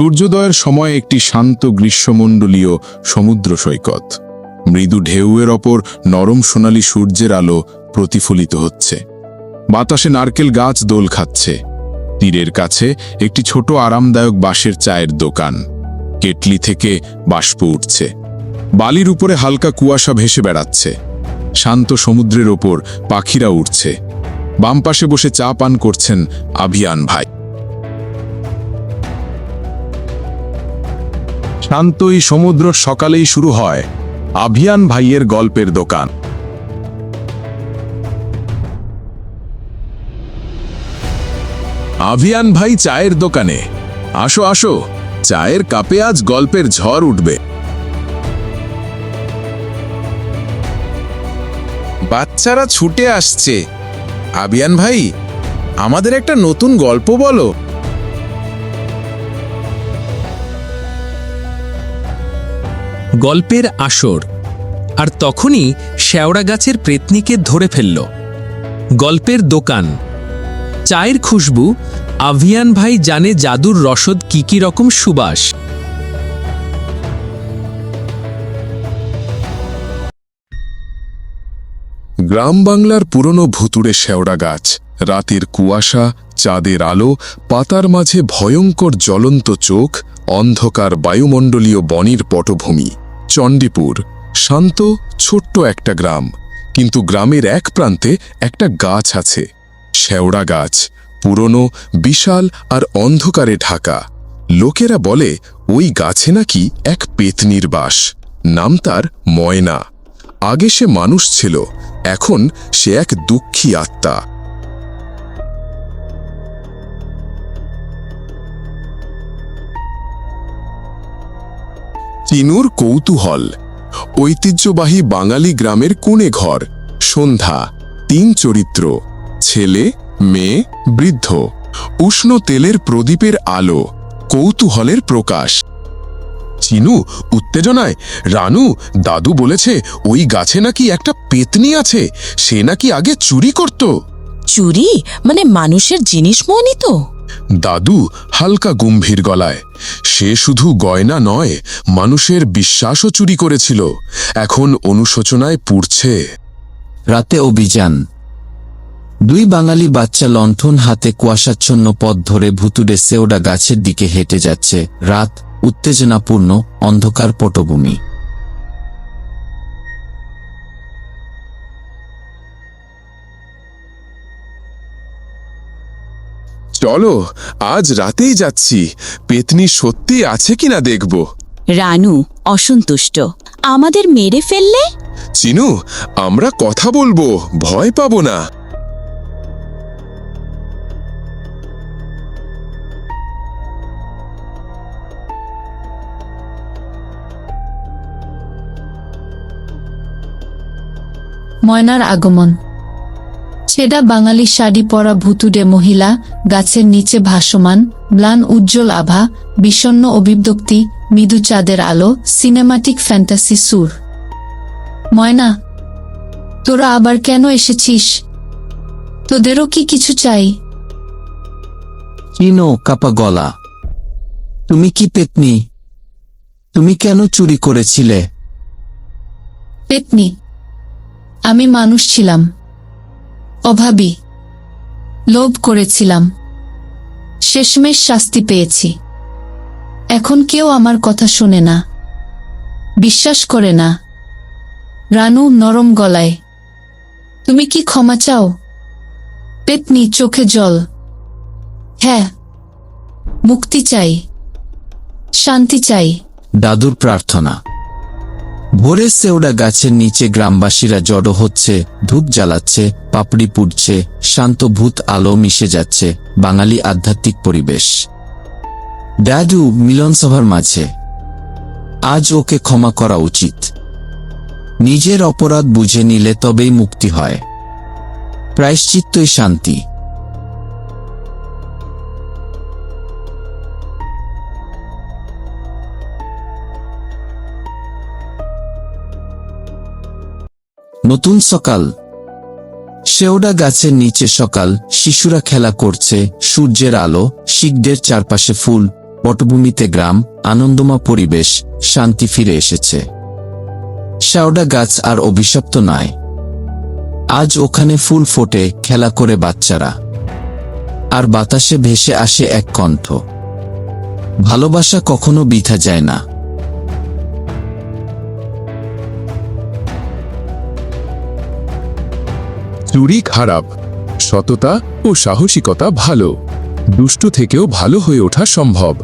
সূর্যোদয়ের সময় একটি শান্ত গ্রীষ্মমণ্ডলীয় সমুদ্র সৈকত। মৃদু ঢেউয়ের ওপর নরম সোনালি সূর্যের আলো প্রতিফলিত হচ্ছে। বাতাসে নারকেল গাছ দোল খাচ্ছে। তীরের কাছে একটি ছোট আরামদায়ক বাঁশের চায়ের দোকান। কেটলি থেকে বাষ্প উঠছে। বালির উপরে হালকা কুয়াশা ভেসে বেড়াচ্ছে। শান্ত সমুদ্রের ওপর পাখিরা উঠছে বাম পাশে বসে চা পান করছেন আভিয়ান ভাই। শান্ত এই সমুদ্র সকালেই শুরু হয়। আভিয়ান ভাইয়ের গল্পের দোকান। আভিয়ান ভাই চায়ের দোকানে। আসো আসো, চায়ের কাপে আজ গল্পের ঝড় উঠবে। বাচ্চারা ছুটে আসছে। আবিয়ান ভাই, আমাদের একটা নতুন গল্প বলো। গল্পের আসর। আর তখনই শেওড়া গাছের প্রেতনিকে ধরে ফেলল। গল্পের দোকান। চায়ের খুশবু, আভিয়ান ভাই জানে জাদুর রসদ কি কি রকম সুবাস। গ্রাম বাংলার পুরনো ভুতুড়ে শেওড়া গাছ। রাতের কুয়াশা, চাঁদের আলো, পাতার মাঝে ভয়ঙ্কর জ্বলন্ত চোখ, অন্ধকার বায়ুমণ্ডলীয় বনের পটভূমি। চণ্ডীপুর। শান্ত, ছোট্ট একটা গ্রাম। কিন্তু গ্রামের এক প্রান্তে একটা গাছ আছে। শেওড়া গাছ, পুরনো, বিশাল আর অন্ধকারে ঢাকা। লোকেরা বলে, ওই গাছে নাকি এক পেতনির বাস। নাম তার ময়না। আগে সে মানুষ ছিল, এখন সে এক দুঃখী আত্মা। চিনুর কৌতূহল। ঐতিহ্যবাহী বাঙালি গ্রামের কোণে ঘর। সন্ধ্যা তিন চরিত্র ছেলে মেয়ে বৃদ্ধ। উষ্ণ তেলের প্রদীপের আলো কৌতূহলের প্রকাশ। চিনু উত্তেজনায় রানু দাদু বলেছে ওই গাছে নাকি একটা পেতনি আছে সে নাকি আগে চুরি করত। চুরি? মানে মানুষের জিনিস মনি তো? দাদু হালকা গম্ভীর গলায় সে শুধু গয়না নয়, মানুষের বিশ্বাসও চুরি করেছিল। এখন অনুশোচনায় পুড়ছে। রাতে অভিযান। দুই বাঙালি বাচ্চা লণ্ঠন হাতে কুয়াশাচ্ছন্ন পথ ধরে ভুতুড়ে সেওডা গাছের দিকে হেঁটে যাচ্ছে। রাত উত্তেজনাপূর্ণ, অন্ধকার পটভূমি। চলো আজ রাতেই যাচ্ছি। পেতনি সত্যি আছে কিনা দেখব। রানু অসন্তুষ্ট। আমাদের মেরে ফেললে? চিনু আমরা কথা বলব ভয় পাবো না। ময়নার আগমন। ছেঁড়া বাঙালি শাড়ি পরা ভুতুডে মহিলা গাছের নিচে ভাসমান ম্লান উজ্জ্বল আভা বিষণ্ন অভিব্যক্তি মৃদু চাঁদের আলো সিনেমাটিক ফ্যান্টাসি সুর। ময়না তোরা আবার কেন এসেছিস? তোদেরও কি কিছু চাই? চিনো কাপা গলা। তুমি কি পেতনি? তুমি কেন চুরি করেছিলে? পেতনি। আমি মানুষ ছিলাম। অভাবী। লোভ করেছিলাম। শেষমেশ শাস্তি পেয়েছি। এখন কেউ আমার কথা শোনে না। বিশ্বাস করে না। রানু নরম গলায়, তুমি কি ক্ষমা চাও? পেতনি চোখে জল হ্যাঁ মুক্তি চাই, শান্তি চাই। দাদুর প্রার্থনা। ভোরে সেওড়া গাছের নিচে গ্রামবাসীরা জড়ো হচ্ছে, ধূপ জ্বালাচ্ছে, পাপড়ি পুড়ছে, শান্ত ভূত আলো মিশে যাচ্ছে, বাঙালি আধ্যাত্মিক পরিবেশ। দাদু মিলনসভার মাঝে। আজ ওকে ক্ষমা করা উচিত। নিজের অপরাধ বুঝে নিলে তবেই মুক্তি হয়। প্রায়শ্চিত্তই শান্তি। নতুন সকাল। শেওডা গাছের নিচে সকাল, শিশুরা খেলা করছে, সূর্যের আলো, শিখদের চারপাশে ফুল, পটভূমিতে গ্রাম, আনন্দময় পরিবেশ, শান্তি ফিরে এসেছে। শেওড়া গাছ আর অভিশপ্ত নয় আজ ওখানে ফুল ফোটে, খেলা করে বাচ্চারা। আর বাতাসে ভেসে আসে এক কণ্ঠ। ভালোবাসা কখনো বিথা যায় না। চুরি খারাপ। সততা ও সাহসিকতা ভালো। দুষ্ট থেকেও ভালো হয়ে ওঠা সম্ভব।